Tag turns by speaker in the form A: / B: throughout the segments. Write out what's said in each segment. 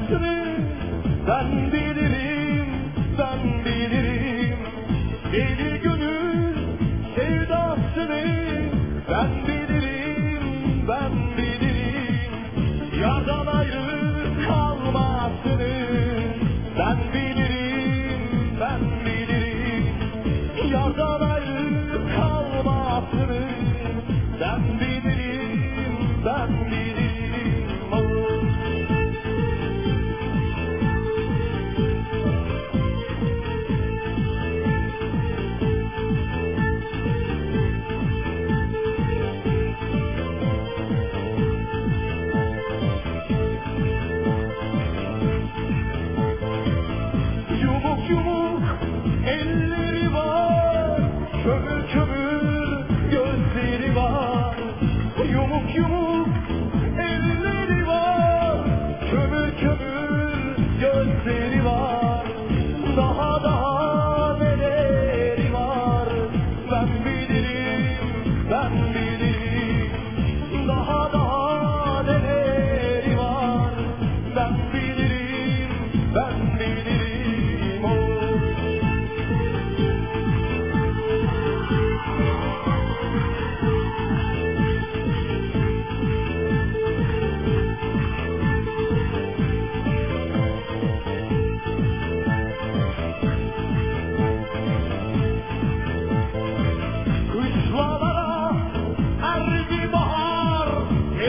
A: hasrı bilirim, ben bilirim. Deli gönül sevdasını ben bilirim, ben bilirim. Yardan ayrı kalmasını ben bilirim, ben bilirim. Yardan ayrı kalmasını ben bilirim. Elleri var Kömür kömür gözleri var. Yumuk yumuk elleri var Kömür kömür gözleri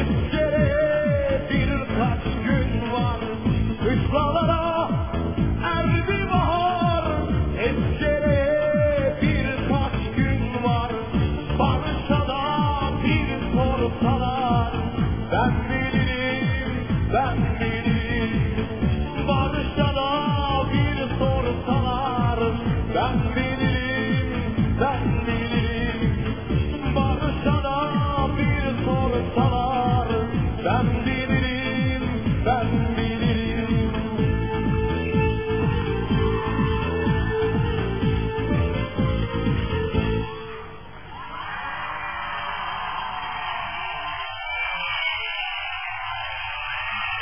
A: Eskere birkaç gün var. Kışlalara erdi bahar. Eskere birkaç gün var. Barışa bir sorsalar Ben bilirim, ben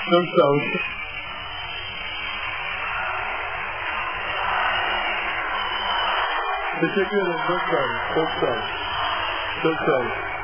B: They're so Particularly in Brookstone, Brookstone, Brookstone.